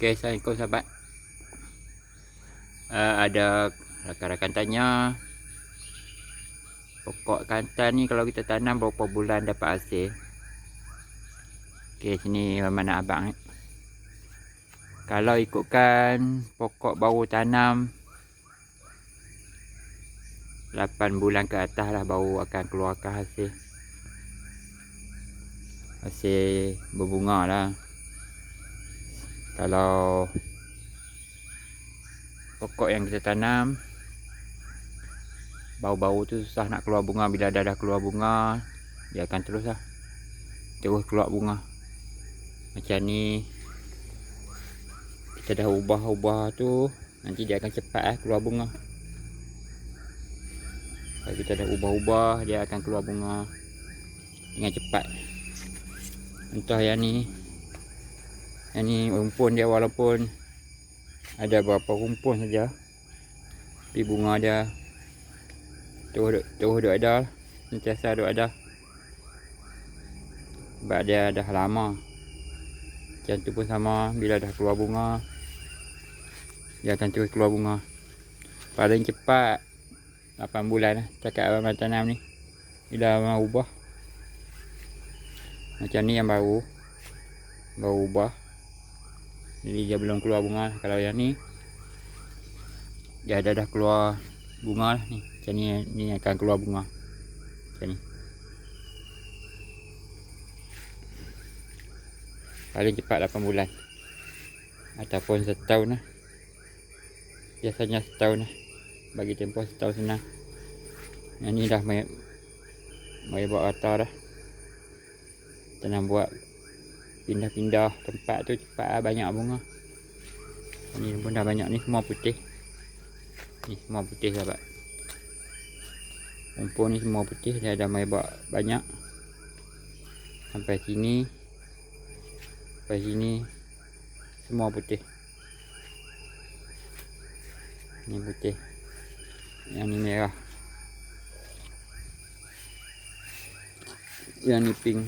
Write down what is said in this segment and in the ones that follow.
Okay, Assalamualaikum sahabat. Uh, ada rakan-rakan tanya pokok kantan ni kalau kita tanam berapa bulan dapat hasil. Okay, sini mana abang. Eh. Kalau ikutkan pokok baru tanam 8 bulan ke atas lah baru akan keluarkan hasil. Hasil berbunga lah kalau pokok yang kita tanam bau-bau tu susah nak keluar bunga. Bila dah dah keluar bunga dia akan terus lah. Terus keluar bunga. Macam ni kita dah ubah-ubah tu nanti dia akan cepat lah keluar bunga. Kalau kita dah ubah-ubah dia akan keluar bunga dengan cepat. Entah yang ni yang ni rumpun dia walaupun ada beberapa rumpun saja. Tapi bunga dia terus terus duk ada. Sentiasa duk ada. Sebab dia dah lama. Macam tu pun sama bila dah keluar bunga. Dia akan terus keluar bunga. Paling cepat 8 bulan lah cakap abang tanam ni. Bila abang ubah. Macam ni yang baru. Baru ubah. Jadi dia belum keluar bunga Kalau yang ni Dia dah dah keluar bunga lah ni. Macam ni, ni akan keluar bunga. Macam ni. Paling cepat 8 bulan. Ataupun setahun lah. Biasanya setahun lah. Bagi tempoh setahun senang. Yang ni dah Mai buat rata dah. Tenang buat pindah-pindah tempat tu cepat lah banyak bunga. Ni pun dah banyak ni semua putih. Ni semua putih sahabat rumput ni semua putih dia dah mai buat banyak. Sampai sini sampai sini semua putih. Ni putih. Yang ni merah. Yang ni pink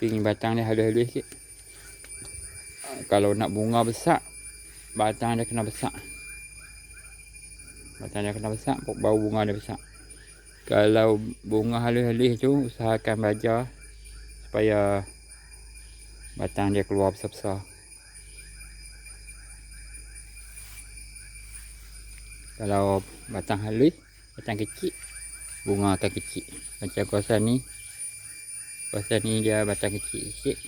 pink batang dia halus-halus sikit. Kalau nak bunga besar batang dia kena besar. Batang dia kena besar bau bunga dia besar. Kalau bunga halus-halus tu usahakan baja supaya batang dia keluar besar-besar. Kalau batang halus batang kecil bunga akan kecil. Macam kawasan ni Pasal ni dia batang kecil sikit.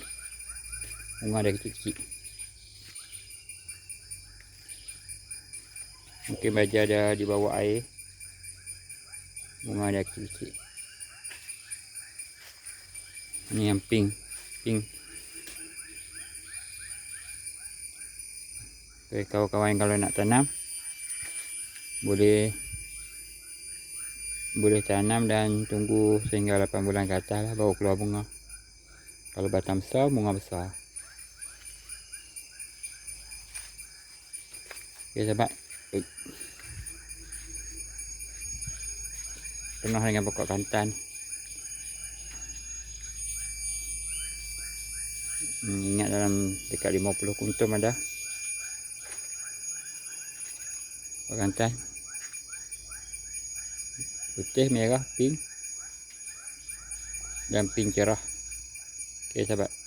Bunga dia kecil-kecil. Mungkin baja dia di bawah air. Bunga dia kecil-kecil. Ni yang pink. Pink. Okay, kawan-kawan kalau nak tanam. Boleh boleh tanam dan tunggu sehingga 8 bulan ke atas lah baru keluar bunga. Kalau batang besar bunga besar. Ok sahabat. Penuh dengan pokok kantan. Hmm, ingat dalam dekat 50 kuntum ada. Pokok kantan putih, merah, pink dan pink cerah. Okey sahabat.